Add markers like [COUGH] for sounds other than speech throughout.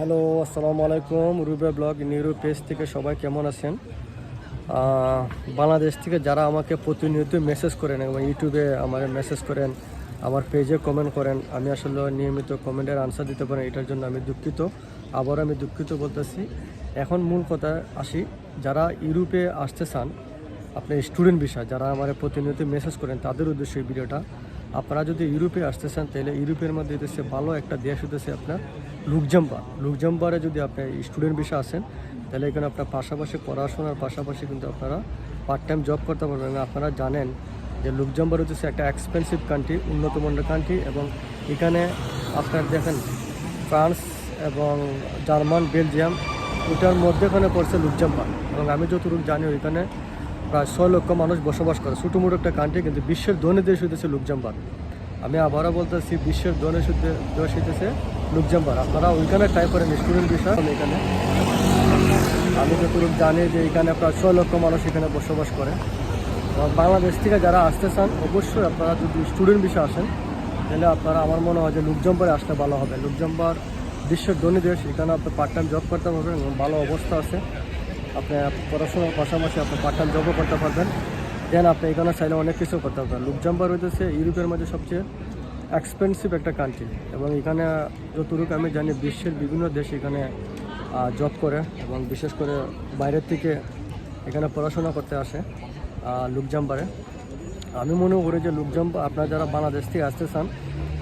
Hello, আসসালামু আলাইকুম। রুবে blog neuro page থেকে সবাই কেমন আছেন? বাংলাদেশ থেকে যারা আমাকে প্রতিনিয়ত মেসেজ করেন এবং ইউটিউবে আমার মেসেজ করেন, আমার পেজে কমেন্ট করেন, আমি আসলে নিয়মিত কমেন্টের আনসার দিতে পারি এটার জন্য আমি দুঃখিত। আবার আমি দুঃখিত বলতেছি। এখন মূল কথা আসি, যারা ইউরোপে আসতে চান আপনি স্টুডেন্ট বিষয় যারা আমার প্রতিনিয়ত মেসেজ করেন, তাদের উদ্দেশ্যে ভিডিওটা আপনারা যদি ইউরোপে আসতে চান তাহলে ইউরোপের মধ্যে হচ্ছে ভালো একটা দেশ হতেছে আপনার লুকজাম্বার লুকজাম্বারে যদি আপনি স্টুডেন্ট বিষয় আসেন তাহলে এখানে আপনার পাশাপাশি পড়াশোনার পাশাপাশি কিন্তু আপনারা পার্ট টাইম জব করতে পারবেন। আপনারা জানেন যে লুকজাম্বার হচ্ছে একটা এক্সপেন্সিভ কান্ট্রি উন্নত মানের কান্ট্রি এবং এখানে আপনার দেখেন ফ্রান্স এবং জার্মান, বেলজিয়াম ওটার মধ্যেখানে পড়ছে লুকজাম্বার এবং আমি যতটুকু জানি, ওইখানে প্রায় ছয় লক্ষ মানুষ বসবাস করে। ছোটো মোটো একটা কান্ট্রি কিন্তু বিশ্বের ধনী দেশ হইতেছে লুকজাম্বার আমি আবারও বলতেছি, বিশ্বের ধনী দেশ হইতেছে লুকজাম্বার আপনারা ওইখানে ট্রাই করেন স্টুডেন্ট বিষয় এখানে আমি যতটুকু জানি যে এখানে প্রায় ছয় লক্ষ মানুষ এখানে বসবাস করে। বাংলাদেশ থেকে যারা আসতে চান, অবশ্যই আপনারা যদি স্টুডেন্ট বিষয় আসেন, তাহলে আপনারা আমার মনে হয় যে লুকজাম্বারে আসতে ভালো হবে। লুকজাম্বার বিশ্বের ধনী দেশ, এখানে আপনার পার্ট টাইম জব করতে পারবেন ভালো অবস্থা আছে। আপনি পড়াশোনার পাশাপাশি আপনি পার্ট টাইম জবও করতে পারবেন। দেন আপনি এখানে চাইলে অনেক কিছু করতে পারবেন। লুকজাম্বার হইতেছে ইউরোপের মধ্যে সবচেয়ে এক্সপেন্সিভ একটা কান্ট্রি এবং এখানে যতটুকু আমি জানি, বিশ্বের বিভিন্ন দেশ এখানে জব করে এবং বিশেষ করে বাইরের থেকে এখানে পড়াশোনা করতে আসে লুকজাম্বারে আমি মনে করি যে লুকজাম্প আপনারা যারা বাংলাদেশ থেকে আসতে চান,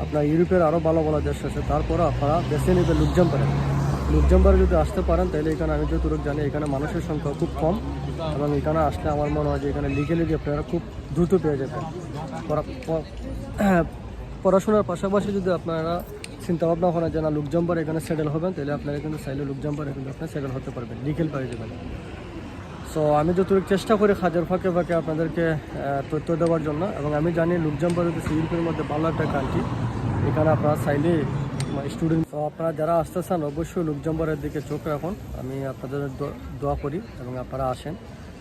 আপনার ইউরোপের আরও ভালো ভালো দেশ আছে, তারপরও আপনারা বেছে নেবে লুকজাম্পারে লুকজাম্পারে যদি আসতে পারেন, তাহলে এখানে আমি যতটুকু জানি এখানে মানুষের সংখ্যা খুব কম এবং এখানে আসলে আমার মনে হয় যে এখানে লিগেলি আপনারা খুব দ্রুত পেয়ে যাবেন [CLEARS THROAT] পড়াশোনার পাশাপাশি যদি আপনারা চিন্তা ভাবনা করেন যে না লুকজাম্পার এখানে সেটেল হবেন, তাহলে আপনারা কিন্তু চাইলে লুকজাম্পারে কিন্তু আপনারা সেটেল হতে পারবেন লিগেল পেয়ে যাবেন। সো আমি যতটুকু চেষ্টা করি খাজার ফাঁকে ফাঁকে আপনাদেরকে তথ্য দেওয়ার জন্য, এবং আমি জানি লুকজাম্বার হচ্ছে ইউরোপের মধ্যে ভালো একটা কান্ট্রি এখানে আপনারা চাইলে স্টুডেন্ট তো আপনারা যারা আসতে চান, অবশ্যই লুকজাম্বারের দিকে চোখ রাখুন। আমি আপনাদের দোয়া করি এবং আপনারা আসেন।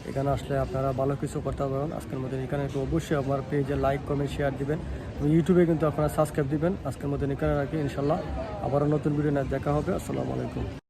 এখানে আসলে আপনারা ভালো কিছু করতে পারবেন। আজকের মধ্যে এখানে একটু অবশ্যই আমার পেজে লাইক কমেন্ট শেয়ার দিবেন। এবং ইউটিউবে কিন্তু আপনারা সাবস্ক্রাইব দিবেন। আজকের মধ্যে এখানে রাখি ইনশাল্লাহ আবারও নতুন ভিডিও দেখা হবে। আসসালামু আলাইকুম।